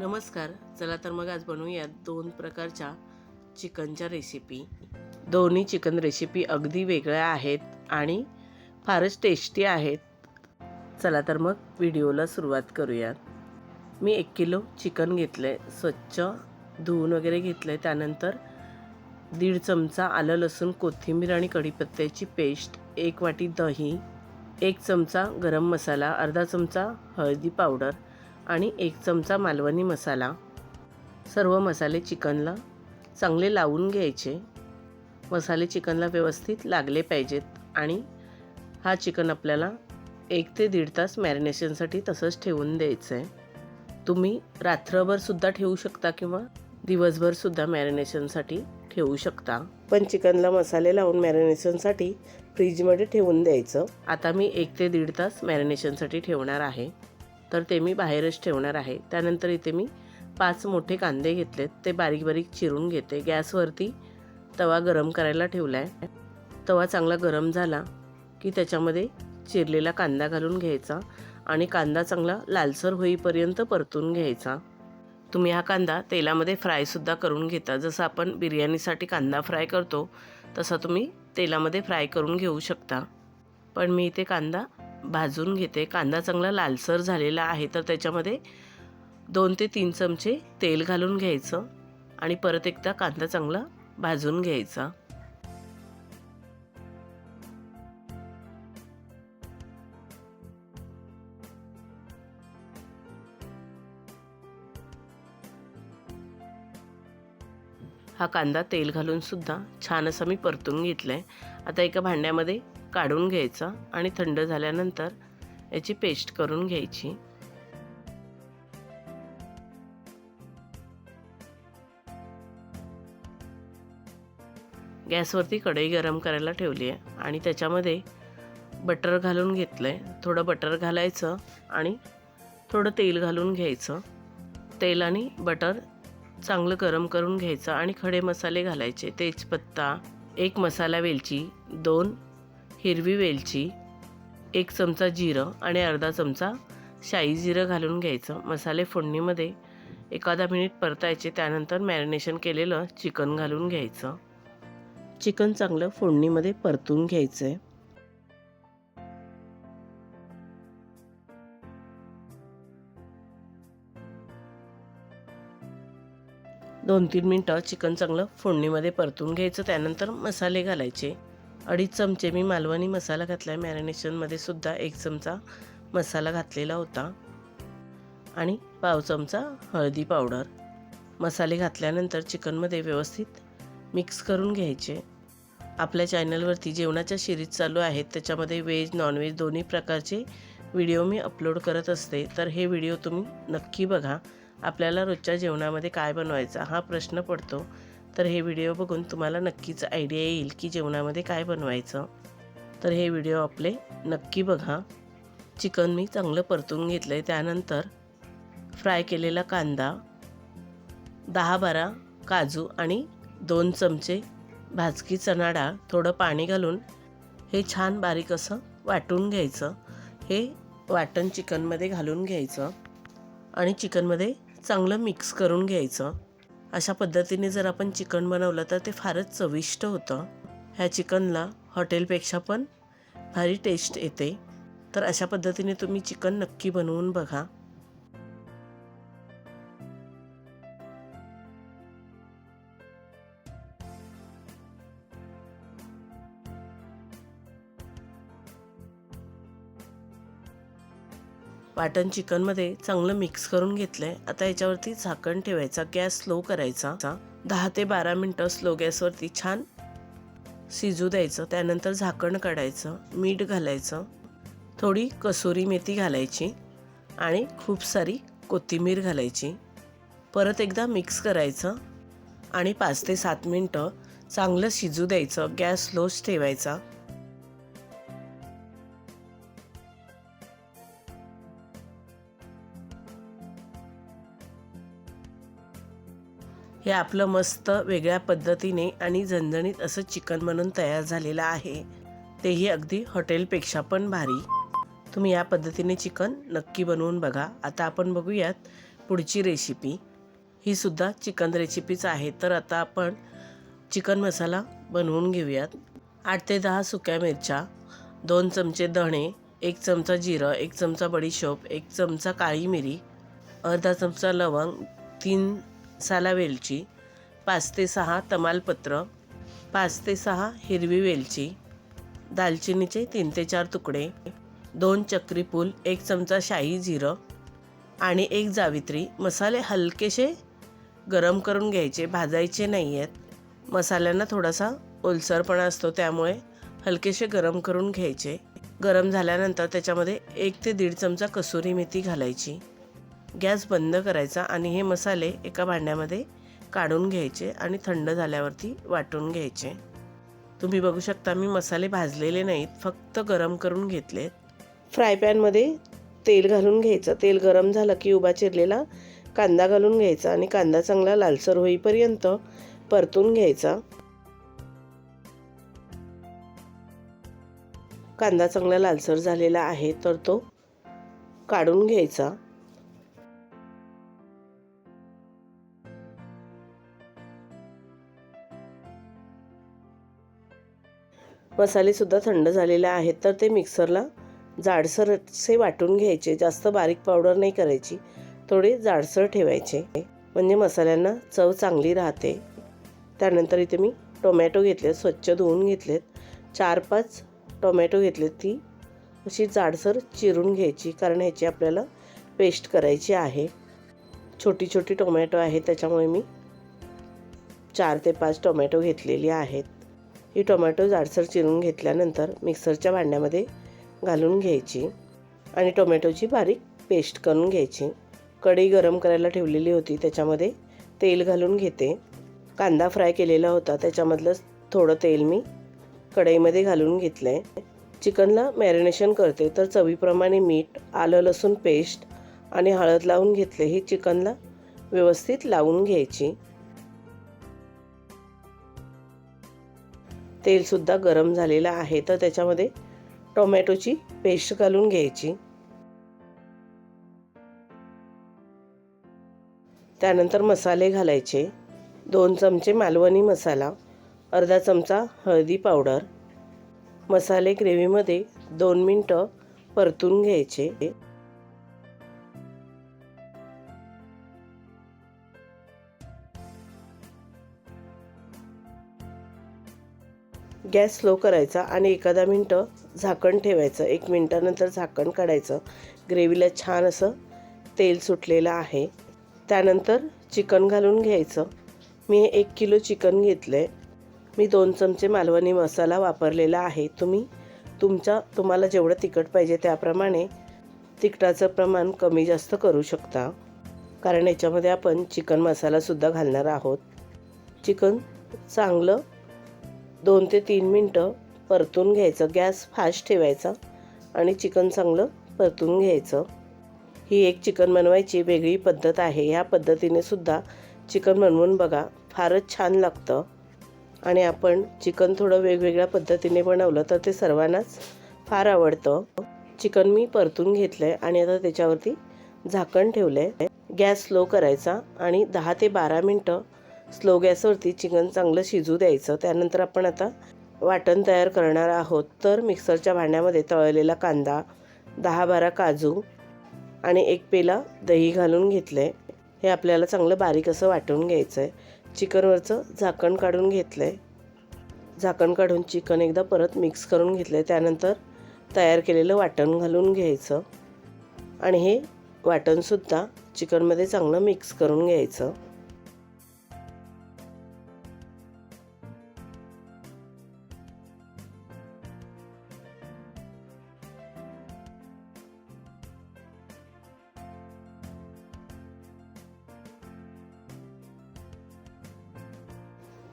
नमस्कार चला तर मग आज बनवूयात दोन प्रकारच्या चिकनच्या रेसिपी दोन्ही चिकन रेसिपी अगदी वेगळ्या आहेत आणि फारच टेस्टी आहेत. चला तर मग व्हिडिओला सुरुवात करूयात मी एक किलो चिकन घेतलं आहे स्वच्छ धुवून वगैरे घेतलं आहे त्यानंतर दीड चमचा आलं लसूण कोथिंबीर आणि कढीपत्त्याची पेस्ट एक वाटी दही एक चमचा गरम मसाला अर्धा चमचा हळदी पावडर आणि एक चमचा मालवणी मसाला. सर्व मसाले चिकनला चांगले लावून घ्यायचे. मसाले चिकनला व्यवस्थित लागले पाहिजेत आणि हा चिकन आपल्याला एक ते दीड तास मॅरिनेशनसाठी तसंच ठेवून द्यायचं आहे तुम्ही रात्रभरसुद्धा ठेवू शकता किंवा दिवसभरसुद्धा मॅरिनेशनसाठी ठेवू शकता. पण चिकनला मसाले लावून मॅरिनेशनसाठी फ्रीजमध्ये ठेवून द्यायचं. आता मी एक ते दीड तास मॅरिनेशनसाठी ठेवणार आहे. तर ते मी बाहेरच ठेवणार आहे. त्यानंतर इथे मी पाच मोठे कांदे घेतलेत. ते बारीक बारीक चिरून घेते. गॅसवरती तवा गरम करायला ठेवला आहे तवा चांगला गरम झाला की त्याच्यामध्ये चिरलेला कांदा घालून घ्यायचा आणि कांदा चांगला लालसर होईपर्यंत परतून घ्यायचा. तुम्ही हा कांदा तेलामध्ये फ्रायसुद्धा करून घेता. जसं आपण बिर्याणीसाठी कांदा फ्राय करतो तसा तुम्ही तेलामध्ये फ्राय करून घेऊ शकता. पण मी इथे कांदा भाजून घेते. कांदा चांगला लालसर झालेला आहे तर त्याच्यामध्ये दोन ते तीन चमचे तेल घालून घ्यायचं आणि परत एकदा कांदा चांगला भाजून घ्यायचा. हा कांदा तेल घालून सुद्धा छान असा मी परतून घेतला आहे आता एका भांड्यामध्ये काढून घ्यायचा आणि थंड झाल्यानंतर याची पेस्ट करून घ्यायची. गॅसवरती कढई गरम करायला ठेवली आहे आणि त्याच्यामध्ये बटर घालून घेतलं आहे थोडं बटर घालायचं आणि थोडं तेल घालून घ्यायचं. तेल आणि बटर चांगलं गरम करून घ्यायचं आणि खडे मसाले घालायचे. तेजपत्ता एक मसाला वेलची दोन हिरवी वेलची एक चमचा जिरं आणि अर्धा चमचा शाई जिरं घालून घ्यायचं. मसाले फोडणीमध्ये एखादा मिनिट परतायचे त्यानंतर मॅरिनेशन केलेलं चिकन घालून घ्यायचं. चिकन चांगलं फोडणीमध्ये परतून घ्यायचं आहे दोन तीन मिनटं चिकन चांगलं फोडणीमध्ये परतून घ्यायचं त्यानंतर मसाले घालायचे. अडीच चमचे मी मालवणी मसाला घातला आहे मॅरिनेशनमध्ये सुद्धा एक चमचा मसाला घातलेला होता. आणि पाव चमचा हळदी पावडर. मसाले घातल्यानंतर चिकनमध्ये व्यवस्थित मिक्स करून घ्यायचे. आपल्या चॅनलवरती जेवणाच्या सिरीज चालू आहेत. त्याच्यामध्ये व्हेज नॉनव्हेज दोन्ही प्रकारचे व्हिडिओ मी अपलोड करत असते. तर हे व्हिडिओ तुम्ही नक्की बघा. आपल्याला रोजच्या जेवणामध्ये काय बनवायचा हा प्रश्न पडतो. तर हे व्हिडिओ बघून तुम्हाला नक्कीच आयडिया येईल की जेवणामध्ये काय बनवायचं. तर हे व्हिडिओ आपले नक्की बघा. चिकन मी चांगलं परतून घेतलं आहे त्यानंतर फ्राय केलेला कांदा दहा बारा काजू आणि दोन चमचे भाजकी चणा डाळ थोडं पाणी घालून हे छान बारीक असं वाटून घ्यायचं. हे वाटण चिकनमध्ये घालून घ्यायचं आणि चिकनमध्ये चांगलं मिक्स करून घ्यायचं. अशा पद्धतीने जर आपण चिकन बनवलं तर ते फारच चविष्ट होतं. ह्या चिकनला हॉटेलपेक्षा पण भारी टेस्ट येते. तर अशा पद्धतीने तुम्ही चिकन नक्की बनवून बघा. वाटण चिकनमध्ये चांगलं मिक्स करून घेतलं आहे आता याच्यावरती झाकण ठेवायचा गॅस स्लो करायचा. दहा ते बारा मिनटं स्लो गॅसवरती छान शिजू द्यायचं. त्यानंतर झाकण काढायचं मीठ घालायचं थोडी कसुरी मेथी घालायची आणि खूप सारी कोथिंबीर घालायची. परत एकदा मिक्स करायचं आणि पाच ते सात मिनटं चांगलं शिजू द्यायचं गॅस स्लोच ठेवायचा. हे आपलं मस्त वेगळ्या पद्धतीने आणि झणझणीत असं चिकन म्हणून तयार झालेलं आहे. तेही अगदी हॉटेलपेक्षा पण भारी. तुम्ही या पद्धतीने चिकन नक्की बनवून बघा. आता आपण बघूयात पुढची रेसिपी ही सुद्धा चिकन रेसिपीच आहे. तर आता आपण चिकन मसाला बनवून घेऊयात. आठ ते दहा सुक्या मिरच्या दोन चमचे धणे एक चमचा जिरं एक चमचा बडीशोप एक चमचा काळी मिरी अर्धा चमचा लवंग तीन साला वेलची पाच ते सहा तमालपत्र पाच ते सहा हिरवी वेलची दालचिनीचे तीन ते चार तुकडे दोन चक्रीपूल एक चमचा शाही जिरं आणि एक जावित्री. मसाले हलकेसे गरम करून घ्यायचे भाजायचे नाही आहेत मसाल्यांना थोडासा ओलसरपणा असतो त्यामुळे हलकेसे गरम करून घ्यायचे. गरम झाल्यानंतर त्याच्यामध्ये एक ते दीड चमचा कसुरी मेथी घालायची. गॅस बंद करायचा आणि हे मसाले एका भांड्यामध्ये काढून घ्यायचे आणि थंड झाल्यावरती वाटून घ्यायचे. तुम्ही बघू शकता मी मसाले भाजलेले नाहीत फक्त गरम करून घेतलेत. फ्राय पॅनमध्ये तेल घालून घ्यायचं. तेल गरम झालं की उभा चिरलेला कांदा घालून घ्यायचा आणि कांदा चांगला लालसर होईपर्यंत परतून घ्यायचा. कांदा चांगला लालसर झालेला आहे तर तो काढून घ्यायचा. मसालेसुद्धा थंड झालेले आहेत तर ते मिक्सरला जाडसर असे वाटून घ्यायचे. जास्त बारीक पावडर नाही करायची थोडे जाडसर ठेवायचे. म्हणजे मसाल्यांना चव चांगली राहते. त्यानंतर इथे मी टोमॅटो घेतलेत स्वच्छ धुवून घेतलेत. चार पाच टोमॅटो घेतलेत ती. अशी जाडसर चिरून घ्यायची कारण ह्याची आपल्याला पेस्ट करायची आहे. छोटी छोटी टोमॅटो आहे त्याच्यामुळे मी चार ते पाच टोमॅटो घेतलेली आहेत. ही टोमॅटो जाडसर चिरून घेतल्यानंतर मिक्सरच्या भांड्यामध्ये घालून घ्यायची आणि टोमॅटोची बारीक पेस्ट करून घ्यायची. कढई गरम करायला ठेवलेली होती त्याच्यामध्ये तेल घालून घेते. कांदा फ्राय केलेला होता त्याच्यामधलं थोडं तेल मी कढईमध्ये घालून घेतलं आहे चिकनला मॅरिनेशन करते तर चवीप्रमाणे मीठ आलं लसूण पेस्ट आणि हळद लावून घेतले ही चिकनला व्यवस्थित लावून घ्यायची. तेलसुद्धा गरम झालेलं आहे तर त्याच्यामध्ये टोमॅटोची पेस्ट घालून घ्यायची. त्यानंतर मसाले घालायचे. दोन चमचे मालवणी मसाला अर्धा चमचा हळदी पावडर. मसाले ग्रेव्हीमध्ये दोन मिनटं परतून घ्यायचे. गॅस स्लो करायचा आणि एखादा मिनटं झाकण ठेवायचं. एक मिनटानंतर झाकण काढायचं. ग्रेव्हीला छान असं तेल सुटलेलं आहे. त्यानंतर चिकन घालून घ्यायचं. मी एक किलो चिकन घेतलं आहे मी दोन चमचे मालवणी मसाला वापरलेला आहे. तुम्ही तुमच्या तुम्हाला जेवढं तिखट पाहिजे त्याप्रमाणे तिखटाचं प्रमाण कमी जास्त करू शकता. कारण याच्यामध्ये आपण चिकन मसालासुद्धा घालणार आहोत. चिकन चांगलं दोन ते तीन मिनटं परतून घ्यायचं. गॅस फास्ट ठेवायचा आणि चिकन चांगलं परतून घ्यायचं. ही एक चिकन बनवायची वेगळी पद्धत आहे. ह्या पद्धतीने सुद्धा चिकन बनवून बघा. फारच छान लागतं. आणि आपण चिकन थोडं वेगवेगळ्या पद्धतीने बनवलं तर ते सर्वांनाच फार आवडतं. चिकन मी परतून घेतलं आहे आणि आता त्याच्यावरती झाकण ठेवलं आहे गॅस स्लो करायचा आणि दहा ते बारा मिनटं स्लो गॅसवरती चिकन चांगलं शिजू द्यायचं. त्यानंतर आपण आता वाटण तयार करणार आहोत. तर मिक्सरच्या भांड्यामध्ये तळलेला कांदा दहा बारा काजू आणि एक पेला दही घालून घेतलं आहे हे आपल्याला चांगलं बारीक असं वाटून घ्यायचं आहे चिकनवरचं झाकण काढून घेतलं आहे झाकण काढून चिकन एकदा परत मिक्स करून घेतलं आहे त्यानंतर तयार केलेलं वाटण घालून घ्यायचं. आणि हे वाटणसुद्धा चिकनमध्ये चांगलं मिक्स करून घ्यायचं.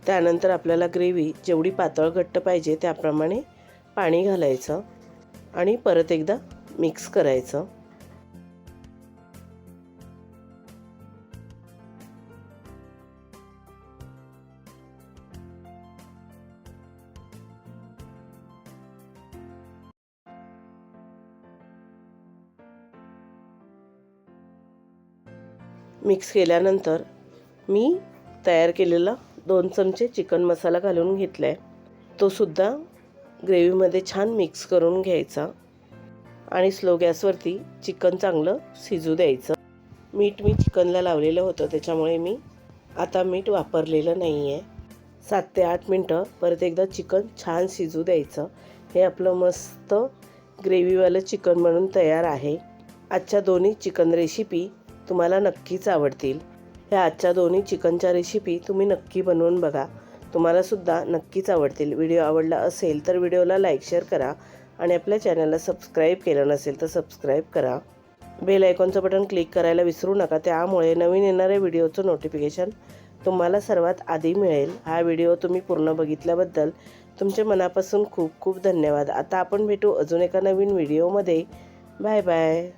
त्यानंतर आपल्याला ग्रेव्ही जेवढी पातळ घट्ट पाहिजे त्याप्रमाणे पाणी घालायचं आणि परत एकदा मिक्स करायचं. मिक्स केल्यानंतर मी तयार केलेला दोन चमचे चिकन मसाला घालून घेतला आहे तो सुद्धा ग्रेव्हीमध्ये छान मिक्स करून घ्यायचा आणि स्लो गॅसवरती चिकन चांगलं शिजू द्यायचं. मीठ मी चिकनला लावलेलं होतं त्याच्यामुळे मी आता मीठ वापरलेलं नाही आहे सात ते आठ मिनटं परत एकदा चिकन छान शिजू द्यायचं. हे आपलं मस्त ग्रेव्हीवालं चिकन म्हणून तयार आहे. आजच्या दोन्ही चिकन रेसिपी तुम्हाला नक्कीच आवडतील. ह्या आजच्या दोन्ही चिकनच्या रेसिपी तुम्ही नक्की बनवून बघा. तुम्हालासुद्धा नक्कीच आवडतील. व्हिडिओ आवडला असेल तर व्हिडिओला लाईक शेअर करा आणि आपल्या चॅनलला सबस्क्राईब केलं नसेल तर सबस्क्राईब करा. बेल आयकॉनचं बटन क्लिक करायला विसरू नका. त्यामुळे नवीन येणाऱ्या व्हिडिओचं नोटिफिकेशन तुम्हाला सर्वात आधी मिळेल. हा व्हिडिओ तुम्ही पूर्ण बघितल्याबद्दल तुमच्या मनापासून खूप खूप धन्यवाद. आता आपण भेटू अजून एका नवीन व्हिडिओमध्ये. Bye bye